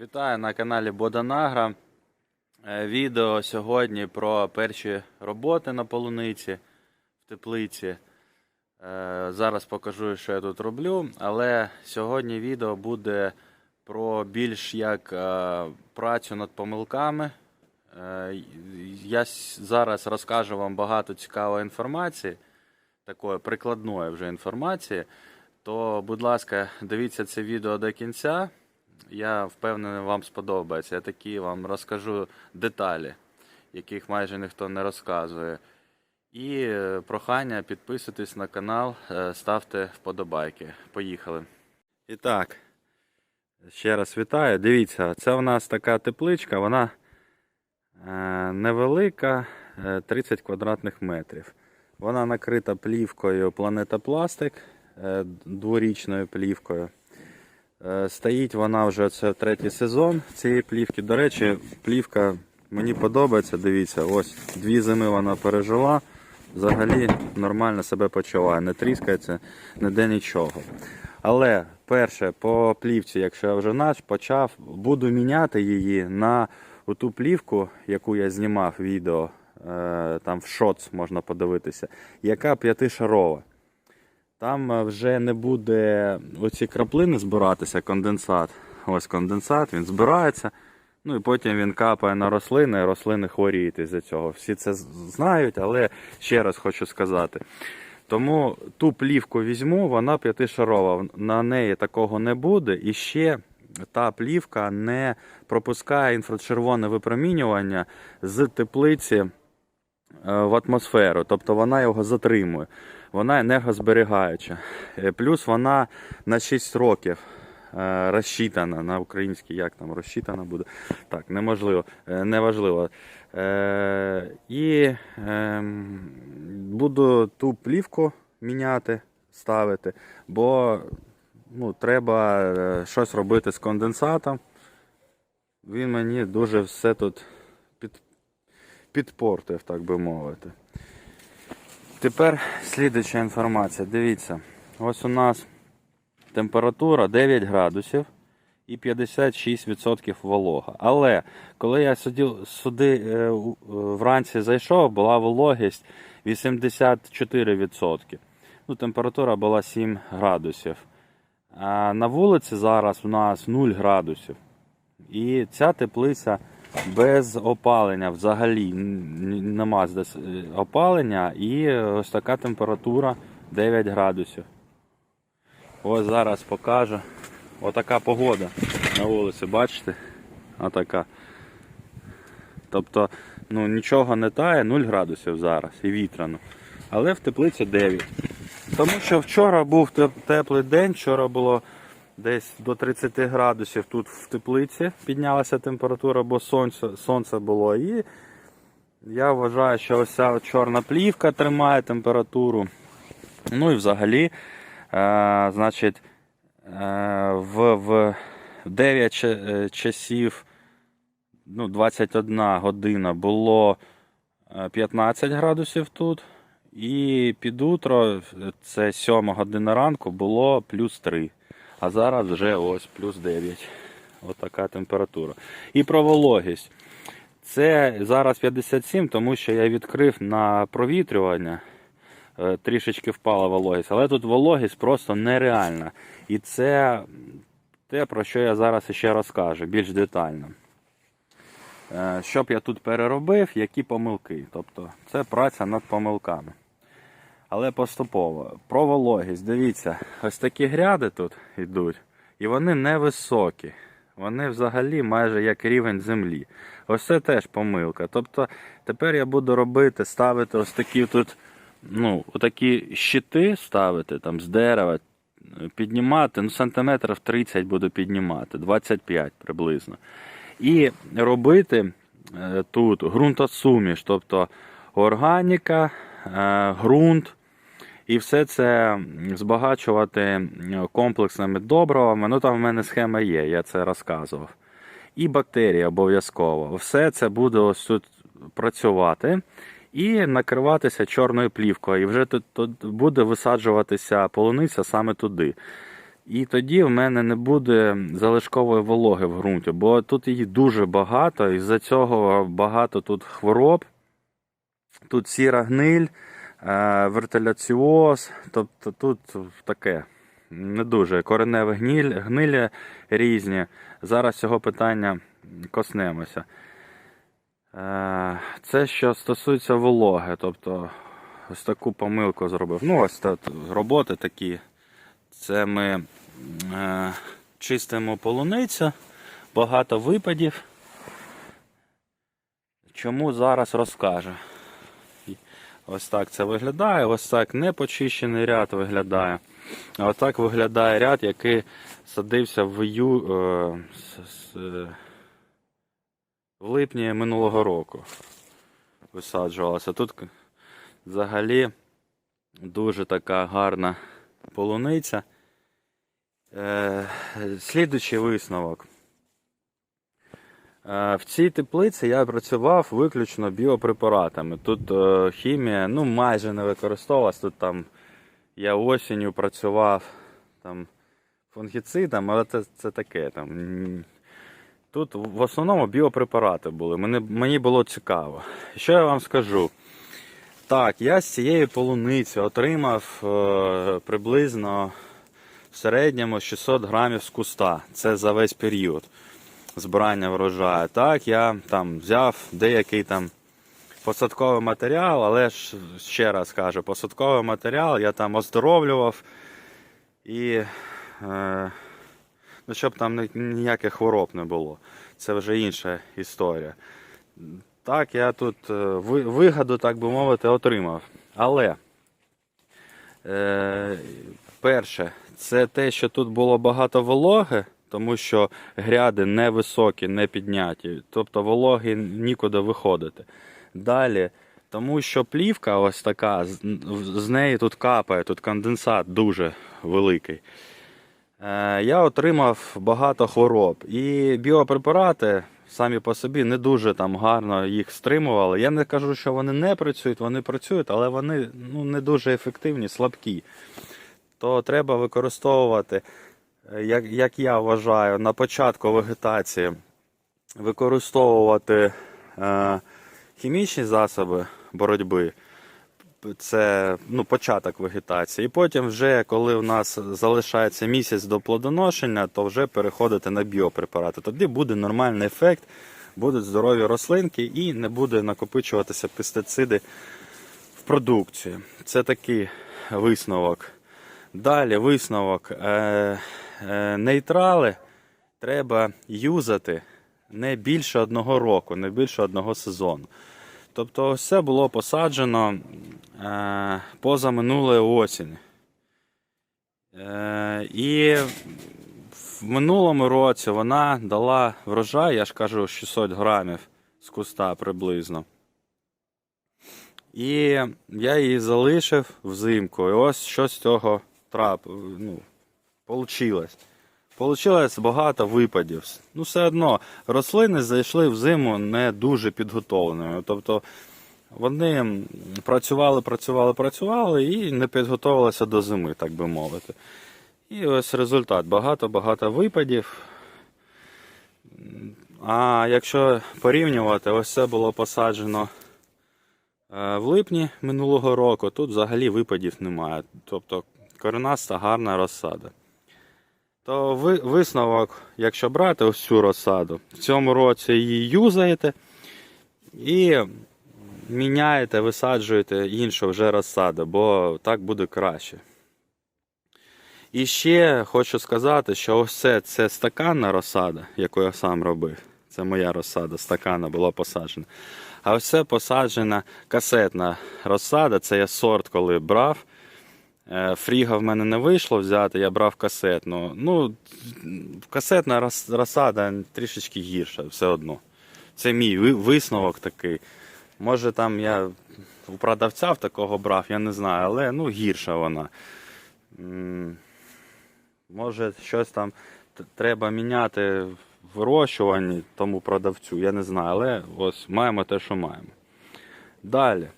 Вітаю на каналі Боданагра. Е, Відео сьогодні про перші роботи на полуниці в теплиці. Е, Зараз покажу, що я тут роблю, але сьогодні відео буде про більш як е, працю над помилками. Я зараз розкажу вам багато цікавої інформації, такої прикладної вже інформації. То, будь ласка, дивіться це відео до кінця. Я впевнений, вам сподобається. Я такі вам розкажу деталі, яких майже ніхто не розказує. І е, прохання підписуйтесь на канал, е, ставте вподобайки. Поїхали. І так, ще раз вітаю. Дивіться, це у нас така тепличка, вона е, невелика, е, 30 квадратних метрів. Вона накрита плівкою Планета Пластик, е, дворічною плівкою. Е, Стоїть вона вже це третій сезон цієї плівки. До речі, плівка мені подобається. Дивіться, ось дві зими вона пережила. Взагалі нормально себе почуває, не тріскається, ніде нічого. Але перше, по плівці, якщо я вже наш почав, буду міняти її на ту плівку, яку я знімав відео, е, там в шоц можна подивитися, яка п'ятишарова. Там е, вже не буде оці краплини збиратися, конденсат. Ось конденсат, він збирається. Ну і потім він капає на рослини, рослини хворіють із-за цього. Всі це знають, але ще раз хочу сказати. Тому ту плівку візьму, вона п'ятишарова. На неї такого не буде. І ще та плівка не пропускає інфрачервоне випромінювання з теплиці в атмосферу, тобто вона його затримує. Вона енергозберігаюча. Е, Плюс вона на 6 років е, розчитана на українській, як там розчитана буде. Так, неможливо, е, неважливо. Е, І ем, буду ту плівку міняти, ставити, бо ну, треба е, щось робити з конденсатом. Він мені дуже все тут під, підпортив, так би мовити. Тепер слідуюча інформація. Дивіться, ось у нас температура 9 градусів і 56% волога. Але коли я сюди, сюди е, вранці зайшов, була вологість 84%. Ну, температура була 7 градусів. А на вулиці зараз у нас 0 градусів. І ця теплиця без опалення взагалі нема е, опалення і ось така температура 9 градусів. Ось зараз покажу. Отака погода на вулиці, бачите? Отака. Тобто, ну нічого не тає, 0 градусів зараз і вітряно. Але в теплиці 9. Тому що вчора був теплий день, вчора було десь до 30 градусів тут в теплиці піднялася температура, бо сонце, сонце було. І я вважаю, що ось ця чорна плівка тримає температуру. Ну і взагалі, е, значить, е, в, в 9 ча- е, часів, ну, 21 година було е, 15 градусів тут. І під утро, це 7 година ранку, було плюс 3. А зараз вже ось плюс 9. Отака температура. І про вологість. Це зараз 57, тому що я відкрив на провітрювання. Е, Трішечки впала вологість. Але тут вологість просто нереальна. І це те, про що я зараз ще розкажу, більш детально. Е, Що б я тут переробив, які помилки. Тобто це праця над помилками. Але поступово. Про вологість. Дивіться, ось такі гряди тут йдуть, і вони невисокі. Вони взагалі майже як рівень землі. Ось це теж помилка. Тобто тепер я буду робити, ставити ось такі тут, ну, отакі щити ставити там з дерева, піднімати, ну, сантиметрів 30 буду піднімати, 25 приблизно. І робити е, тут ґрунтосуміш, тобто органіка, е, ґрунт, і все це збагачувати комплексними добривами. Ну там в мене схема є, я це розказував. І бактерії обов'язково. Все це буде ось тут працювати і накриватися чорною плівкою. І вже тут, тут буде висаджуватися полуниця саме туди. І тоді в мене не буде залишкової вологи в ґрунті, бо тут її дуже багато, і з-за цього багато тут хвороб. Тут сіра гниль, вертиляціоз, тобто тут таке не дуже кореневі гниль, гнилі різні. Зараз цього питання коснемося. Е, Це що стосується вологи, тобто ось таку помилку зробив. Ну, ось тут роботи такі. Це ми е, чистимо полуницю, багато випадів. Чому зараз розкажу. Ось так це виглядає, ось так непочищений ряд виглядає. А ось так виглядає ряд, який садився в, ію, е, е, в липні минулого року. Висаджувалося. Тут взагалі дуже така гарна полуниця. Е, слідуючий висновок. Е, В цій теплиці я працював виключно біопрепаратами. Тут е, хімія ну, майже не використовувалась. Тут там я осінню працював там, фунгіцидом, але це, це таке. Там. Тут в основному біопрепарати були. Мені, мені було цікаво. Що я вам скажу? Так, я з цієї полуниці отримав е, приблизно в середньому 600 грамів з куста. Це за весь період збирання врожаю. Так, я там взяв деякий там посадковий матеріал, але ж ще раз кажу, посадковий матеріал я там оздоровлював і е, ну, щоб там ніяких хвороб не було. Це вже інша історія. Так, я тут е, ви- вигоду, так би мовити, отримав. Але е, перше, це те, що тут було багато вологи, тому що гряди не високі, не підняті, тобто вологи нікуди виходити. Далі, тому що плівка ось така, з, неї тут капає, тут конденсат дуже великий. Е, я отримав багато хвороб. І біопрепарати самі по собі не дуже там гарно їх стримували. Я не кажу, що вони не працюють, вони працюють, але вони ну, не дуже ефективні, слабкі. То треба використовувати, як, як я вважаю, на початку вегетації використовувати е, хімічні засоби боротьби це ну, початок вегетації. І потім, вже коли у нас залишається місяць до плодоношення, то вже переходити на біопрепарати. Тоді буде нормальний ефект, будуть здорові рослинки і не буде накопичуватися пестициди в продукції. Це такий висновок. Далі висновок. Е, е, нейтрали треба юзати не більше одного року, не більше одного сезону. Тобто це було посаджено е, поза минулої осінь. Е, і в минулому році вона дала врожай, я ж кажу, 600 грамів з куста приблизно. І я її залишив взимку. І ось що з цього трап, ну, получилось. Получилось багато випадів. Ну, все одно, рослини зайшли в зиму не дуже підготовленими. Тобто вони працювали, працювали, працювали і не підготувалися до зими, так би мовити. І ось результат. Багато-багато випадів. А якщо порівнювати, ось це було посаджено е, в липні минулого року. Тут взагалі випадів немає. Тобто коренаста гарна розсада. То ви, висновок, якщо брати ось цю розсаду, в цьому році її юзаєте і міняєте, висаджуєте іншу вже розсаду, бо так буде краще. І ще хочу сказати, що ось це, це стаканна розсада, яку я сам робив. Це моя розсада, стакана була посаджена. А ось це посаджена касетна розсада, це я сорт, коли брав. Е, Фріга в мене не вийшло взяти, я брав касетну. Ну, касетна розсада трішечки гірша, все одно. Це мій висновок такий. Може там я у продавця в такого брав, я не знаю, але ну, гірша вона. Може, щось там треба міняти в вирощуванні тому продавцю, я не знаю, але ось маємо те, що маємо. Далі.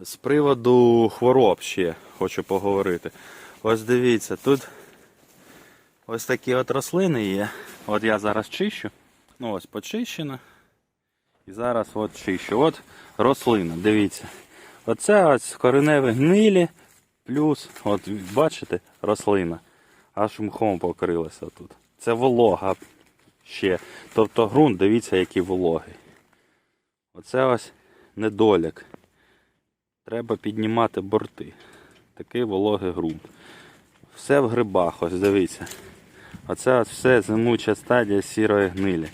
З приводу хвороб ще хочу поговорити. Ось дивіться, тут ось такі от рослини є. От я зараз чищу. Ну ось почищена. І зараз от чищу. От рослина, дивіться. Оце ось кореневі гнилі, плюс, от бачите, рослина. Аж мхом покрилася тут. Це волога ще. Тобто ґрунт, дивіться, який вологий. Оце ось недолік. Треба піднімати борти. Такий вологий ґрунт. Все в грибах, ось дивіться. Оце ось все зимуча стадія сірої гнилі.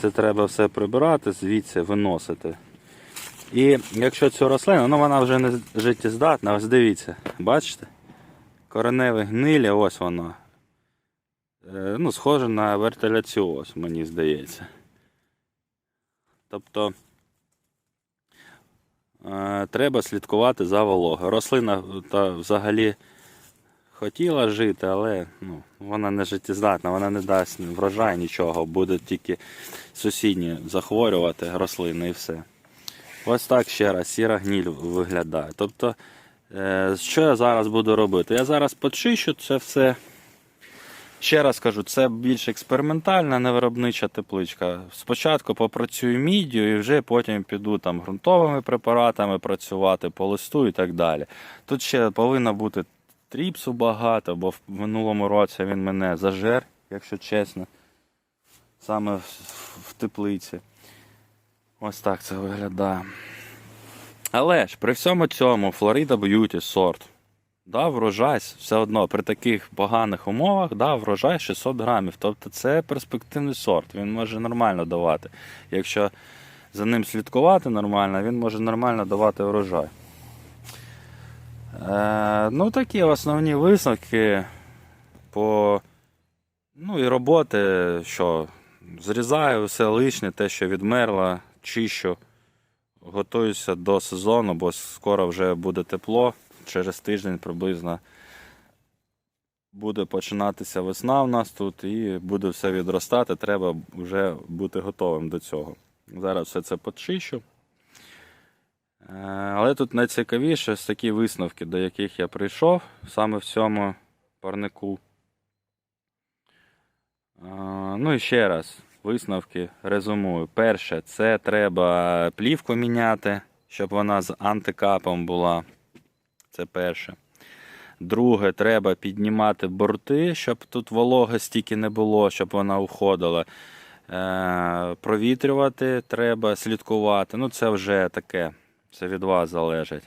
Це треба все прибирати, звідси виносити. І якщо цю рослину, ну вона вже не життєздатна, ось дивіться, бачите? Кореневе гнилі, ось воно. Е, Ну, схоже на вертиляціоз, мені здається. Тобто треба слідкувати за вологою. Рослина та взагалі хотіла жити, але ну, вона не життєздатна, вона не дасть врожай нічого, буде тільки сусідні захворювати рослини і все. Ось так ще раз сіра гніль виглядає. Тобто, е, що я зараз буду робити? Я зараз почищу це все. Ще раз кажу, це більш експериментальна, не виробнича тепличка. Спочатку попрацюю міддю і вже потім піду там ґрунтовими препаратами працювати, по листу і так далі. Тут ще повинно бути тріпсу багато, бо в минулому році він мене зажер, якщо чесно, саме в, в теплиці. Ось так це виглядає. Але ж при всьому цьому Florida Beauty сорт дав врожай все одно при таких поганих умовах дав врожай 600 грамів. Тобто це перспективний сорт. Він може нормально давати. Якщо за ним слідкувати нормально, він може нормально давати врожай. Е, ну, такі основні висновки по ну, і роботи, що зрізаю все лишнє, те, що відмерло, чищу. Готуюся до сезону, бо скоро вже буде тепло. Через тиждень приблизно буде починатися весна в нас тут і буде все відростати. Треба вже бути готовим до цього. Зараз все це почищу. Е, Але тут найцікавіше ось такі висновки, до яких я прийшов саме в цьому парнику. Е, Ну і ще раз, висновки резюмую. Перше, це треба плівку міняти, щоб вона з антикапом була. Це перше. Друге, треба піднімати борти, щоб тут вологи стільки не було, щоб вона уходила. Е, провітрювати треба, слідкувати. Ну, це вже таке, це від вас залежить.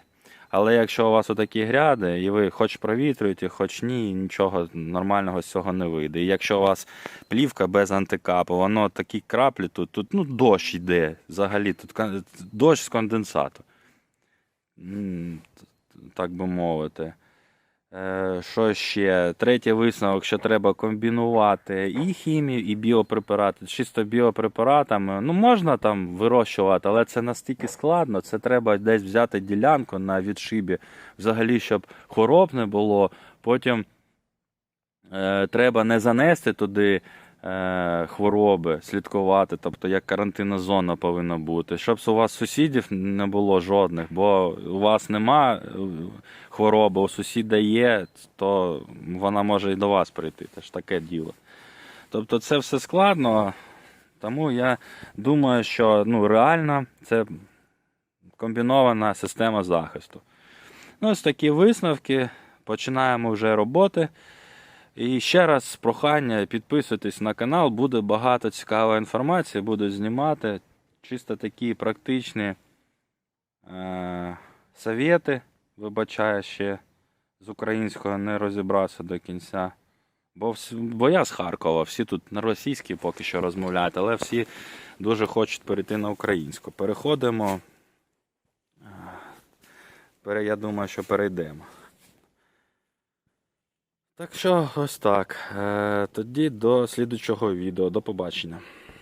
Але якщо у вас отакі гряди, і ви хоч провітрюєте, хоч ні, нічого нормального з цього не вийде. І якщо у вас плівка без антикапу, воно такі краплі тут, тут ну, дощ йде взагалі, тут дощ з конденсату. Так би мовити. Е, Що ще? Третій висновок, що треба комбінувати і хімію, і біопрепарати. Чисто біопрепаратами. Ну, можна там вирощувати, але це настільки складно. Це треба десь взяти ділянку на відшибі, взагалі, щоб хвороб не було. Потім е, треба не занести туди хвороби, слідкувати, тобто як карантинна зона повинна бути. Щоб у вас сусідів не було жодних, бо у вас нема е, хвороби, у сусіда є, то вона може і до вас прийти. Це ж таке діло. Тобто це все складно, тому я думаю, що ну, реально це комбінована система захисту. Ну, ось такі висновки. Починаємо вже роботи. І ще раз прохання, підписуйтесь на канал, буде багато цікавої інформації, буду знімати. Чисто такі практичні е- совєти. Вибачаю, ще з українського не розібрався до кінця. Бо, бо я з Харкова, всі тут на російській поки що розмовляють, але всі дуже хочуть перейти на українську. Переходимо. Е, Я думаю, що перейдемо. Так що ось так. Е, Тоді до слідучого відео. До побачення.